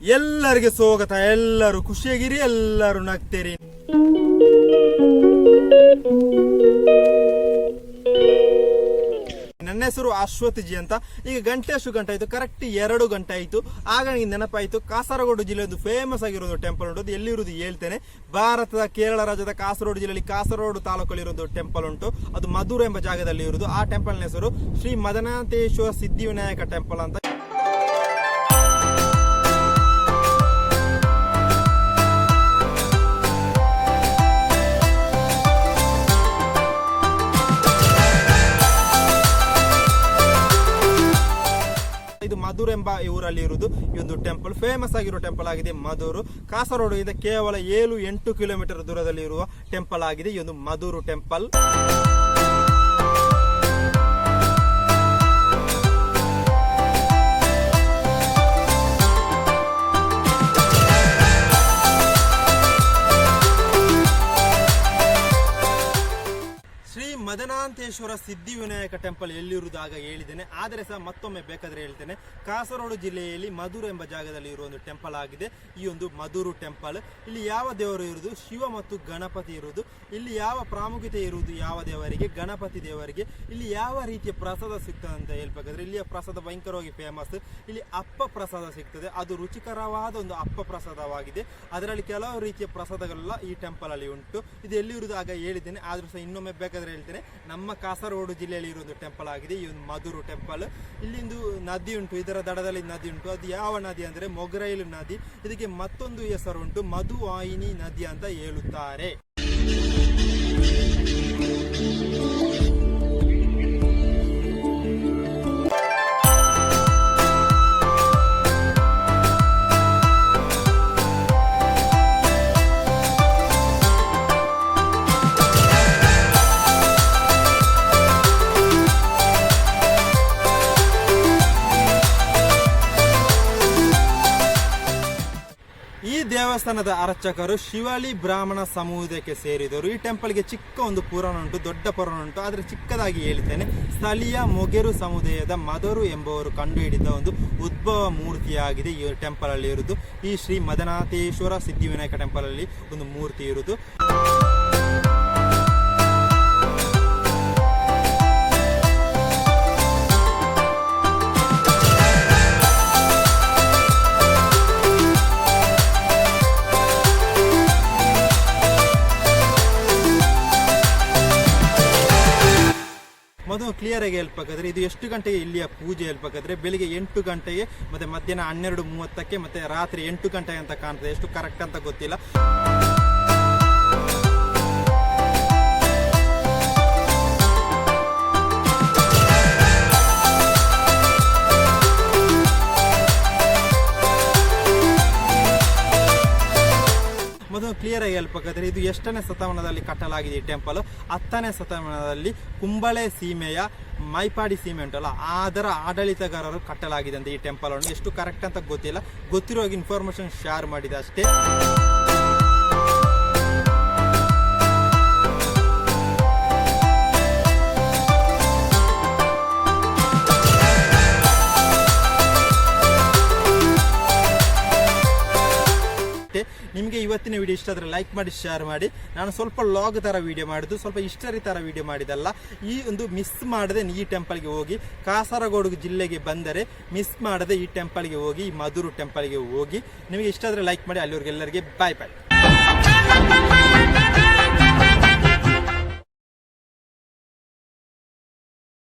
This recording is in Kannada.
ಎಲ್ಲರಿಗೆ ಸ್ವಾಗತ. ಎಲ್ಲರೂ ಖುಷಿಯಾಗಿರಿ, ಎಲ್ಲರೂ ನಗ್ತೀರಿ. ನನ್ನ ಹೆಸರು ಅಶ್ವಥ್ ಜಿ ಅಂತ. ಈಗ ಗಂಟೆ ಅಷ್ಟು ಗಂಟೆ ಆಯ್ತು ಕರೆಕ್ಟ್ ಎರಡು ಗಂಟೆ ಆಯ್ತು. ಆಗ ನನಗೆ ನೆನಪಾಯ್ತು, ಕಾಸರಗೋಡು ಜಿಲ್ಲೆ ಒಂದು ಫೇಮಸ್ ಆಗಿರೋದು ಟೆಂಪಲ್ ಉಂಟು. ಎಲ್ಲಿರುವುದು ಹೇಳ್ತೇನೆ. ಭಾರತದ ಕೇರಳ ರಾಜ್ಯದ ಕಾಸರಗೋಡು ಜಿಲ್ಲೆಯಲ್ಲಿ ಕಾಸರಗೋಡು ತಾಲೂಕಲ್ಲಿ ಇರೋದು ಟೆಂಪಲ್ ಉಂಟು. ಅದು ಮಧುರ ಎಂಬ ಜಾಗದಲ್ಲಿ ಇರುವುದು. ಆ ಟೆಂಪಲ್ನ ಹೆಸರು ಶ್ರೀ ಮದನಾಥೇಶ್ವರ ಸಿದ್ಧಿವಿನಾಯಕ ಟೆಂಪಲ್ ಅಂತ ಮಧುರ್ ಎಂಬ ಊರಲ್ಲಿ ಇರುವುದು ಈ ಒಂದು ಟೆಂಪಲ್ ಫೇಮಸ್ ಆಗಿರೋ ಟೆಂಪಲ್ ಆಗಿದೆ ಮಧುರು. ಕಾಸರಗೋಡು ಇದೆ ಕೇವಲ ಏಳು ಎಂಟು ಕಿಲೋಮೀಟರ್ ದೂರದಲ್ಲಿ ಇರುವ ಟೆಂಪಲ್ ಆಗಿದೆ ಈ ಒಂದು ಮಧುರು ಟೆಂಪಲ್ ಮದನಾಂತೇಶ್ವರ ಸಿದ್ಧಿವಿನಾಯಕ ಟೆಂಪಲ್ ಎಲ್ಲಿರುವುದು ಆಗ ಹೇಳಿದ್ದೇನೆ. ಆದರೆ ಸಹ ಮತ್ತೊಮ್ಮೆ ಬೇಕಾದರೆ ಹೇಳ್ತೇನೆ. ಕಾಸರಗೋಡು ಜಿಲ್ಲೆಯಲ್ಲಿ ಮಧುರು ಎಂಬ ಜಾಗದಲ್ಲಿ ಇರುವ ಒಂದು ಟೆಂಪಲ್ ಆಗಿದೆ. ಈ ಒಂದು ಮಧುರು ಟೆಂಪಲ್. ಇಲ್ಲಿ ಯಾವ ದೇವರು ಇರುವುದು? ಶಿವ ಮತ್ತು ಗಣಪತಿ ಇರುವುದು. ಇಲ್ಲಿ ಯಾವ ಪ್ರಾಮುಖ್ಯತೆ ಇರುವುದು? ಯಾವ ದೇವರಿಗೆ? ಗಣಪತಿ ದೇವರಿಗೆ. ಇಲ್ಲಿ ಯಾವ ರೀತಿಯ ಪ್ರಸಾದ ಸಿಗ್ತದೆ ಅಂತ ಹೇಳ್ಬೇಕಾದ್ರೆ, ಇಲ್ಲಿಯ ಪ್ರಸಾದ ಭಯಂಕರವಾಗಿ ಫೇಮಸ್ ಇಲ್ಲಿ ಅಪ್ಪ ಪ್ರಸಾದ ಸಿಗ್ತದೆ. ಅದು ರುಚಿಕರವಾದ ಒಂದು ಅಪ್ಪ ಪ್ರಸಾದವಾಗಿದೆ. ಅದರಲ್ಲಿ ಕೆಲವು ರೀತಿಯ ಪ್ರಸಾದಗಳೆಲ್ಲ ಈ ಟೆಂಪಲ್ ಅಲ್ಲಿ ಉಂಟು. ಇದು ಎಲ್ಲಿರುವುದು ಆಗ ಹೇಳಿದ್ದೇನೆ. ಆದರೂ ಸಹ ಇನ್ನೊಮ್ಮೆ ಬೇಕಾದ್ರೆ ಹೇಳ್ತೇನೆ. ನಮ್ಮ ಕಾಸರಗೋಡು ಜಿಲ್ಲೆಯಲ್ಲಿ ಇರುವ ಒಂದು ಟೆಂಪಲ್ ಆಗಿದೆ. ಈ ಒಂದು ಮಧುರು ಟೆಂಪಲ್ ಇಲ್ಲಿಂದು ನದಿ ಉಂಟು. ಇದರ ದಡದಲ್ಲಿ ನದಿ ಉಂಟು. ಅದು ಯಾವ ನದಿ ಅಂದರೆ ಮೊಗರೈಲು ನದಿ. ಇದಕ್ಕೆ ಮತ್ತೊಂದು ಹೆಸರು ಉಂಟು. ಮಧುವಾಹಿನಿ ನದಿ ಅಂತ ಹೇಳುತ್ತಾರೆ. ದೇವಸ್ಥಾನದ ಅರ್ಚಕರು ಶಿವಳಿ ಬ್ರಾಹ್ಮಣ ಸಮುದಾಯಕ್ಕೆ ಸೇರಿದವರು. ಈ ಟೆಂಪಲ್ಗೆ ಚಿಕ್ಕ ಒಂದು ಪುರಾಣ ಉಂಟು, ದೊಡ್ಡ ಪುರಾಣ ಉಂಟು. ಆದರೆ ಚಿಕ್ಕದಾಗಿ ಹೇಳ್ತೇನೆ, ಸ್ಥಳೀಯ ಮೊಗೆರು ಸಮುದಾಯದ ಮದರು ಎಂಬುವರು ಕಂಡುಹಿಡಿದ ಒಂದು ಉದ್ಭವ ಮೂರ್ತಿಯಾಗಿದೆ ಈ ಟೆಂಪಲ್ ಅಲ್ಲಿ ಇರುವುದು. ಈ ಶ್ರೀ ಮದನಾಥೇಶ್ವರ ಸಿದ್ಧಿವಿನಾಯಕ ಟೆಂಪಲ್ ಅಲ್ಲಿ ಒಂದು ಮೂರ್ತಿ ಇರುವುದು. ಮೊದಲು ಕ್ಲಿಯರ್ ಆಗಿ ಹೇಳ್ಬೇಕಾದ್ರೆ ಇದು ಎಷ್ಟು ಗಂಟೆಗೆ ಇಲ್ಲಿಯ ಪೂಜೆ ಹೇಳ್ಬೇಕಾದ್ರೆ ಬೆಳಿಗ್ಗೆ ಎಂಟು ಗಂಟೆಗೆ, ಮತ್ತೆ ಮಧ್ಯಾಹ್ನ ಹನ್ನೆರಡು ಮೂವತ್ತಕ್ಕೆ, ಮತ್ತೆ ರಾತ್ರಿ ಎಂಟು ಗಂಟೆಗೆ ಅಂತ ಕಾಣ್ತದೆ. ಎಷ್ಟು ಕರೆಕ್ಟ್ ಅಂತ ಗೊತ್ತಿಲ್ಲ. ಮೊದಲು ಕ್ಲಿಯರ್ ಆಗಿ ಹೇಳ್ಬೇಕಾದ್ರೆ ಇದು ಎಷ್ಟನೇ ಶತಮಾನದಲ್ಲಿ ಕಟ್ಟಲಾಗಿದೆ ಈ ಟೆಂಪಲ್ ಹತ್ತನೇ ಶತಮಾನದಲ್ಲಿ ಕುಂಬಳೆ ಸೀಮೆಯ ಮೈಪಾಡಿ ಸೀಮೆ ಉಂಟಲ್ಲ ಅದರ ಆಡಳಿತಗಾರರು ಕಟ್ಟಲಾಗಿದೆ ಅಂತ ಈ ಟೆಂಪಲ್ ಅನ್ನು. ಎಷ್ಟು ಕರೆಕ್ಟ್ ಅಂತ ಗೊತ್ತಿಲ್ಲ. ಗೊತ್ತಿರೋ ಇನ್ಫಾರ್ಮೇಶನ್ ಶೇರ್ ಮಾಡಿದೆ ಅಷ್ಟೇ. ನಿಮಗೆ ಇವತ್ತಿನ ವಿಡಿಯೋ ಇಷ್ಟ ಆದರೆ ಲೈಕ್ ಮಾಡಿ ಶೇರ್ ಮಾಡಿ. ನಾನು ಸ್ವಲ್ಪ ಲಾಗ್ ಥರ ವಿಡಿಯೋ ಮಾಡಿದ್ದು, ಸ್ವಲ್ಪ ಹಿಸ್ಟರಿ ಥರ ವಿಡಿಯೋ ಮಾಡಿದಲ್ಲ ಈ ಒಂದು ಮಿಸ್ ಮಾಡದೆ ಈ ಟೆಂಪಲ್ಗೆ ಹೋಗಿ, ಕಾಸರಗೋಡು ಜಿಲ್ಲೆಗೆ ಬಂದರೆ ಮಿಸ್ ಮಾಡದೆ ಈ ಟೆಂಪಲ್ಗೆ ಹೋಗಿ, ಈ ಮಧುರು ಟೆಂಪಲ್ಗೆ ಹೋಗಿ. ನಿಮಗೆ ಇಷ್ಟ ಆದರೆ ಲೈಕ್ ಮಾಡಿ, ಅಲ್ಲಿವರೆಗೆಲ್ಲರಿಗೆ ಬಾಯ್ ಬಾಯ್